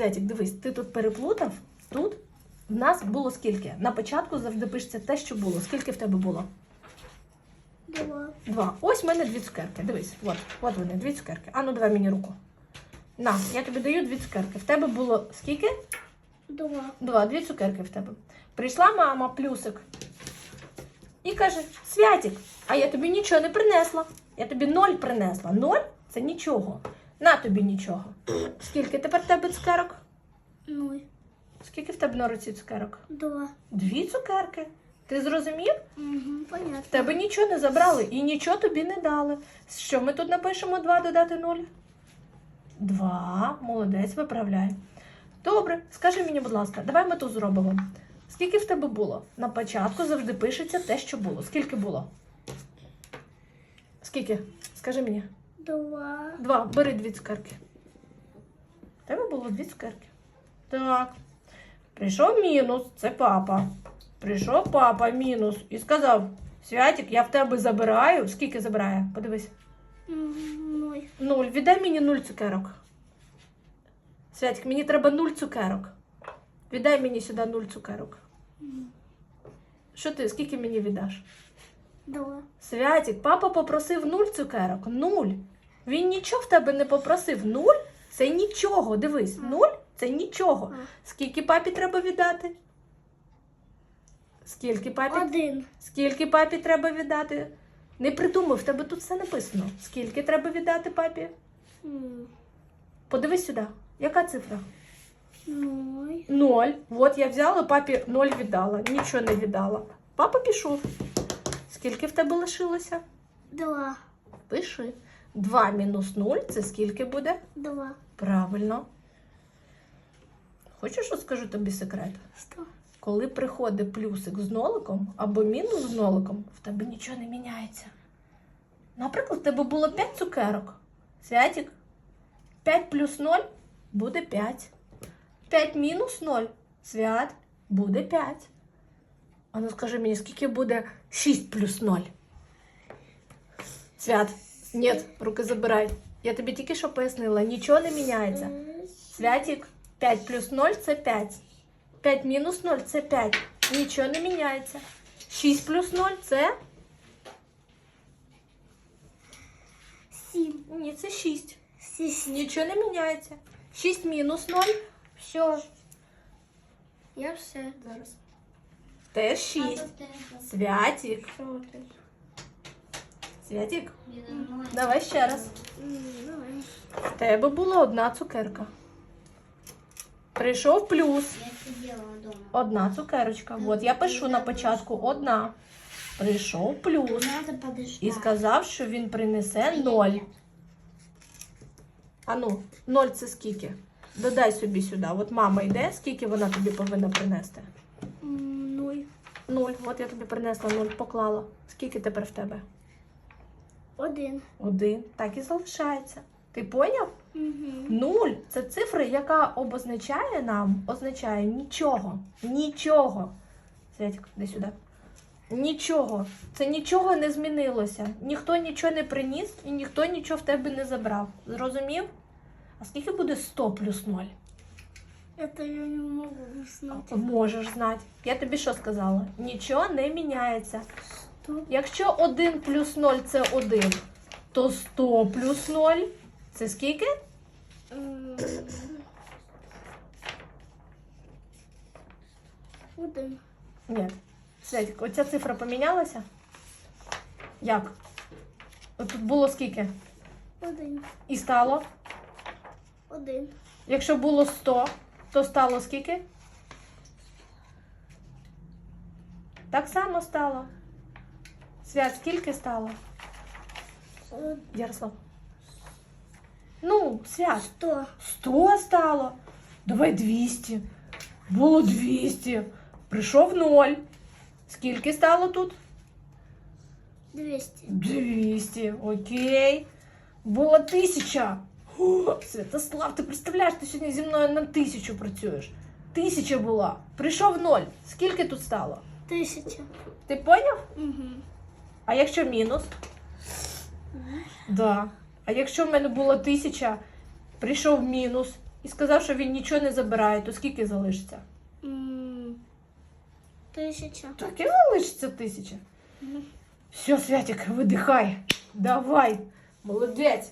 Святік, дивись, ти тут переплутав. Тут в нас було скільки? На початку завжди пишеться те, що було. Скільки в тебе було? Два. Два. Ось в мене дві цукерки. Дивись, от, от вони, дві цукерки. Ану, давай мені руку. На, я тобі даю дві цукерки. В тебе було скільки? Два. Два, дві цукерки в тебе. Прийшла мама, плюсик. І каже: Святік, а я тобі нічого не принесла. Я тобі ноль принесла. Ноль це нічого. На тобі нічого. Скільки тепер в тебе цукерок? Нуль. Скільки в тебе на руці цукерок? Два. Дві цукерки. Ти зрозумів? Угу, понятно. В тебе нічого не забрали і нічого тобі не дали. Що ми тут напишемо 2 додати 0? 2. Молодець, виправляй. Добре, скажи мені, будь ласка, давай ми тут зробимо. Скільки в тебе було? На початку завжди пишеться те, що було. Скільки було? Скільки? Скажи мені. Два. Два. Бери дві цукерки. В тебе було дві цукерки. Так. Прийшов мінус, це папа. Прийшов папа мінус і сказав: Святік, я в тебе забираю. Скільки забирає? Подивись. Нуль. Нуль. Віддай мені нуль цукерок. Святік, мені треба нуль цукерок. Віддай мені сюди нуль цукерок. Що ти? Скільки мені віддаш? Два. Святік, папа попросив нуль цукерок. Нуль. Він нічого в тебе не попросив. Нуль це нічого. Дивись, нуль це нічого. Скільки папі треба віддати? Скільки папі? Один. Скільки папі треба віддати? Не придумай, в тебе тут все написано. Скільки треба віддати папі? М, Подивись сюди. Яка цифра? Нуль. Ноль. От я взяла, папі ноль віддала. Нічого не віддала. Папа пішов. Скільки в тебе лишилося? Два. Пиши. 2 мінус 0 це скільки буде? Два. Правильно. Хочеш, розкажу тобі секрет? Сто. Коли приходить плюсик з ноликом або мінус з ноликом, в тебе нічого не міняється. Наприклад, в тебе було 5 цукерок. Святік. 5 плюс 0 буде 5. 5 мінус 0. Свят буде 5. А ну скажи мені, скільки буде 6 плюс 0? Свят. Ні, руки забирай. Я тобі тільки що пояснила, нічого не міняється. Святік, 5 плюс 0 це 5. 5 мінус 0 це 5. Нічого не міняється. 6 плюс 0 це. Сім. Ні, це 6. Сість. Нічого не міняється. 6 мінус 0. Все. Я все. Зараз. Теж 6. Святік. Святік. Давай ще раз. В тебе була одна цукерка. Прийшов плюс. Одна цукерочка. От я пишу на початку одна. Прийшов плюс. І сказав, що він принесе ноль. Ану, ноль це скільки? Додай собі сюди. От мама йде, скільки вона тобі повинна принести? Нуль. От я тобі принесла нуль, поклала. Скільки тепер в тебе? Один. Один. Так і залишається. Ти поняв? Угу. Нуль це цифра, яка обозначає нам, означає нічого. Нічого. Святик, іди сюди. Нічого. Це нічого не змінилося. Ніхто нічого не приніс і ніхто нічого в тебе не забрав. Зрозумів? А скільки буде 100 плюс 0? Это я не могу уснуть. Можеш знати. Я тобі що сказала? Нічого не міняється. Сто. Якщо 1 плюс 0 це 1, то 100 плюс 0 це скільки? Один. Ні. Святик, оця цифра помінялася? Як? От тут було скільки? Один. І стало? Один. Якщо було 100, то стало скільки? Так само стало. Свят, скільки стало? Од- Ярослав. Ну, свят. Сто. 100 стало. Давай 200. Було 200. Прийшов 0. Скільки стало тут? Двести. 200. Окей. Було 1000. О, Святослав, ти представляєш, ти сьогодні зі мною на тисячу працюєш. Тисяча була. Прийшов 0. Скільки тут стало? Тысяча. Ти поняв? Угу. А якщо мінус? Да. А якщо в мене було тисяча, прийшов мінус, і сказав, що він нічого не забирає, то скільки залишиться? М, Тисяча. Так і залишиться тисяча. Все, Святик, видихай. Давай. Молодець.